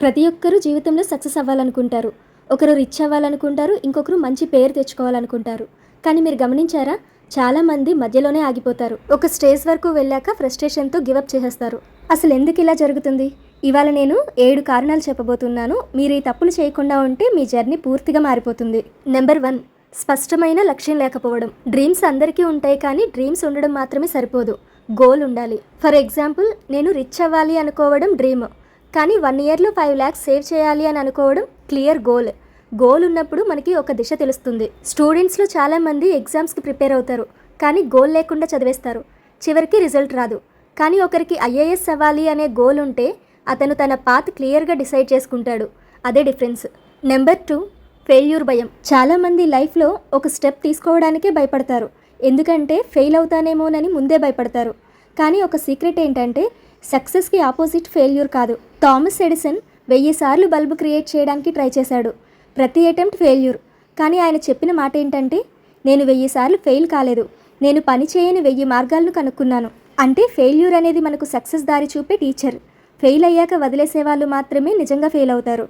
ప్రతి ఒక్కరూ జీవితంలో సక్సెస్ అవ్వాలనుకుంటారు. ఒకరు రిచ్ అవ్వాలనుకుంటారు ఇంకొకరు మంచి పేరు తెచ్చుకోవాలనుకుంటారు. కానీ మీరు గమనించారా? చాలామంది మధ్యలోనే ఆగిపోతారు. ఒక స్టేజ్ వరకు వెళ్ళాక ఫ్రస్ట్రేషన్తో గివప్ చేసేస్తారు. అసలు ఎందుకు ఇలా జరుగుతుంది? ఇవాళ నేను ఏడు కారణాలు చెప్పబోతున్నాను. మీరు ఈ తప్పులు చేయకుండా ఉంటే మీ జర్నీ పూర్తిగా మారిపోతుంది. నెంబర్ వన్ స్పష్టమైన లక్ష్యం లేకపోవడం. డ్రీమ్స్ అందరికీ ఉంటాయి కానీ డ్రీమ్స్ ఉండడం మాత్రమే సరిపోదు. గోల్ ఉండాలి. ఫర్ ఎగ్జాంపుల్ నేను రిచ్ అవ్వాలి అనుకోవడం డ్రీమ్. కానీ వన్ ఇయర్లో ఫైవ్ ల్యాక్స్ సేవ్ చేయాలి అని అనుకోవడం క్లియర్ గోల్. గోల్ ఉన్నప్పుడు మనకి ఒక దిశ తెలుస్తుంది. స్టూడెంట్స్లో చాలామంది ఎగ్జామ్స్కి ప్రిపేర్ అవుతారు కానీ గోల్ లేకుండా చదివేస్తారు. చివరికి రిజల్ట్ రాదు. కానీ ఒకరికి ఐఏఎస్ అవ్వాలి అనే గోల్ ఉంటే అతను తన పాత్ క్లియర్గా డిసైడ్ చేసుకుంటాడు. అదే డిఫరెన్స్. నెంబర్ టూ ఫెయిల్యూర్ భయం. చాలామంది లైఫ్లో ఒక స్టెప్ తీసుకోవడానికే భయపడతారు. ఎందుకంటే ఫెయిల్ అవుతానేమోనని ముందే భయపడతారు. కానీ ఒక సీక్రెట్ ఏంటంటే సక్సెస్కి ఆపోజిట్ ఫెయిల్యూర్ కాదు. థామస్ ఎడిసన్ వెయ్యి సార్లు బల్బు క్రియేట్ చేయడానికి ట్రై చేశాడు. ప్రతి అటెంప్ట్ ఫెయిల్యూర్. కానీ ఆయన చెప్పిన మాట ఏంటంటే నేను వెయ్యి సార్లు ఫెయిల్ కాలేదు. నేను పని చేయని వెయ్యి మార్గాలను కనుక్కున్నాను. అంటే ఫెయిల్యూర్ అనేది మనకు సక్సెస్ దారి చూపే టీచర్. ఫెయిల్ అయ్యాక వదిలేసే వాళ్ళు మాత్రమే నిజంగా ఫెయిల్ అవుతారు.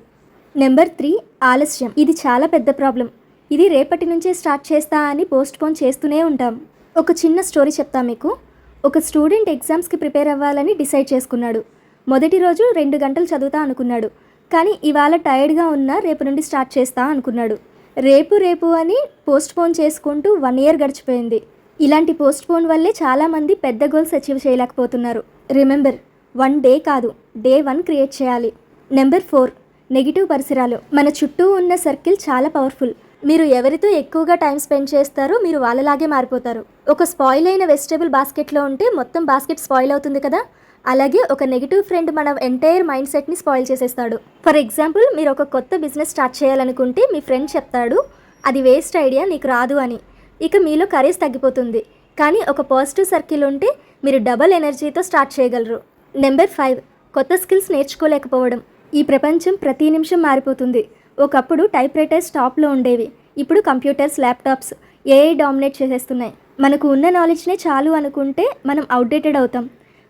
నెంబర్ త్రీ ఆలస్యం. ఇది చాలా పెద్ద ప్రాబ్లం. ఇది రేపటి నుంచే స్టార్ట్ చేస్తా అని పోస్ట్ పోన్ చేస్తూనే ఉంటాం. ఒక చిన్న స్టోరీ చెప్తా మీకు. ఒక స్టూడెంట్ ఎగ్జామ్స్కి ప్రిపేర్ అవ్వాలని డిసైడ్ చేసుకున్నాడు. మొదటి రోజు రెండు గంటలు చదువుతా అనుకున్నాడు. కానీ ఇవాళ టైర్డ్గా ఉన్నా రేపు నుండి స్టార్ట్ చేస్తా అనుకున్నాడు. రేపు రేపు అని పోస్ట్ పోన్ చేసుకుంటూ వన్ ఇయర్ గడిచిపోయింది. ఇలాంటి పోస్ట్ పోన్ వల్లే చాలామంది పెద్ద గోల్స్ అచీవ్ చేయలేకపోతున్నారు. రిమెంబర్ వన్ డే కాదు డే వన్ క్రియేట్ చేయాలి. నెంబర్ ఫోర్ నెగిటివ్ పరిసరాలు. మన చుట్టూ ఉన్న సర్కిల్ చాలా పవర్ఫుల్. మీరు ఎవరితో ఎక్కువగా టైం స్పెండ్ చేస్తారో మీరు వాళ్ళలాగే మారిపోతారు. ఒక స్పాయిల్ అయిన వెజిటేబుల్ బాస్కెట్లో ఉంటే మొత్తం బాస్కెట్ స్పాయిల్ అవుతుంది కదా? అలాగే ఒక నెగిటివ్ ఫ్రెండ్ మన ఎంటైర్ మైండ్ సెట్ని స్పాయిల్ చేసేస్తాడు. ఫర్ ఎగ్జాంపుల్ మీరు ఒక కొత్త బిజినెస్ స్టార్ట్ చేయాలనుకుంటే మీ ఫ్రెండ్ చెప్తాడు అది వేస్ట్ ఐడియా నీకు రాదు అని. ఇక మీలో కరేజ్ తగ్గిపోతుంది. కానీ ఒక పాజిటివ్ సర్కిల్ ఉంటే మీరు డబల్ ఎనర్జీతో స్టార్ట్ చేయగలరు. నెంబర్ ఫైవ్ కొత్త స్కిల్స్ నేర్చుకోలేకపోవడం. ఈ ప్రపంచం ప్రతి నిమిషం మారిపోతుంది. ఒకప్పుడు టైప్ రైటర్స్ టాప్లో ఉండేవి. ఇప్పుడు కంప్యూటర్స్ ల్యాప్టాప్స్ ఏఐ డామినేట్ చేసేస్తున్నాయి. మనకు ఉన్న నాలెడ్జ్నే చాలు అనుకుంటే మనం అవుట్డేటెడ్ అవుతాం.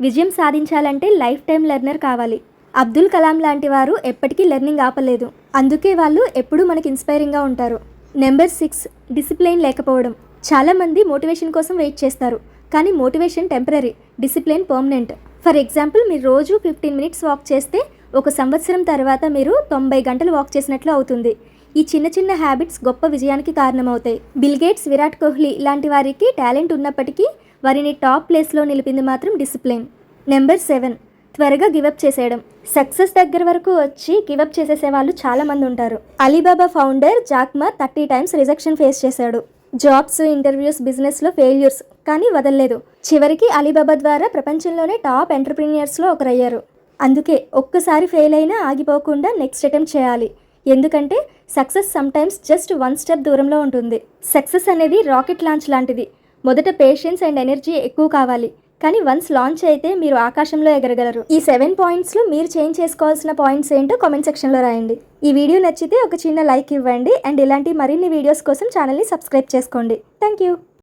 విజయం సాధించాలంటే లైఫ్ టైం లెర్నర్ కావాలి. అబ్దుల్ కలాం లాంటి వారు ఎప్పటికీ లెర్నింగ్ ఆపలేదు. అందుకే వాళ్ళు ఎప్పుడూ మనకి ఇన్స్పైరింగ్గా ఉంటారు. నెంబర్ సిక్స్ డిసిప్లైన్ లేకపోవడం. చాలామంది మోటివేషన్ కోసం వెయిట్ చేస్తారు. కానీ motivation temporary discipline permanent. For example మీరు రోజు ఫిఫ్టీన్ మినిట్స్ వాక్ చేస్తే ఒక సంవత్సరం తర్వాత మీరు తొంభై గంటలు వాక్ చేసినట్లు అవుతుంది. ఈ చిన్న చిన్న హ్యాబిట్స్ గొప్ప విజయానికి కారణమవుతాయి. బిల్గేట్స్ విరాట్ కోహ్లీ ఇలాంటి వారికి టాలెంట్ ఉన్నప్పటికీ వారిని టాప్ ప్లేస్లో నిలిపింది మాత్రం డిసిప్లిన్. Number seven. త్వరగా గివప్ చేసేయడం. సక్సెస్ దగ్గర వరకు వచ్చి గివప్ చేసేసే వాళ్ళు చాలామంది ఉంటారు. Alibaba founder Jack Ma thirty times rejection face చేశాడు. జాబ్స్ ఇంటర్వ్యూస్ బిజినెస్లో ఫెయిల్యూర్స్. కానీ వదలలేదు. చివరికి అలీబాబా ద్వారా ప్రపంచంలోనే టాప్ ఎంటర్ప్రీనియర్స్లో ఒకరయ్యారు. అందుకే ఒక్కసారి ఫెయిల్ అయినా ఆగిపోకుండా నెక్స్ట్ అటెంప్ట్ చేయాలి. ఎందుకంటే success sometimes just one step దూరంలో ఉంటుంది. సక్సెస్ అనేది రాకెట్ లాంచ్ లాంటిది. మొదట పేషెన్స్ అండ్ ఎనర్జీ ఎక్కువ కావాలి. కానీ వన్స్ లాంచ్ అయితే మీరు ఆకాశంలో ఎగరగలరు. ఈ సెవెన్ పాయింట్స్లో మీరు చేంజ్ చేసుకోవాల్సిన పాయింట్స్ ఏంటో కామెంట్ సెక్షన్లో రాయండి. ఈ వీడియో నచ్చితే ఒక చిన్న లైక్ ఇవ్వండి. అండ్ ఇలాంటి మరిన్ని వీడియోస్ కోసం ఛానల్ని సబ్స్క్రైబ్ చేసుకోండి. Thank you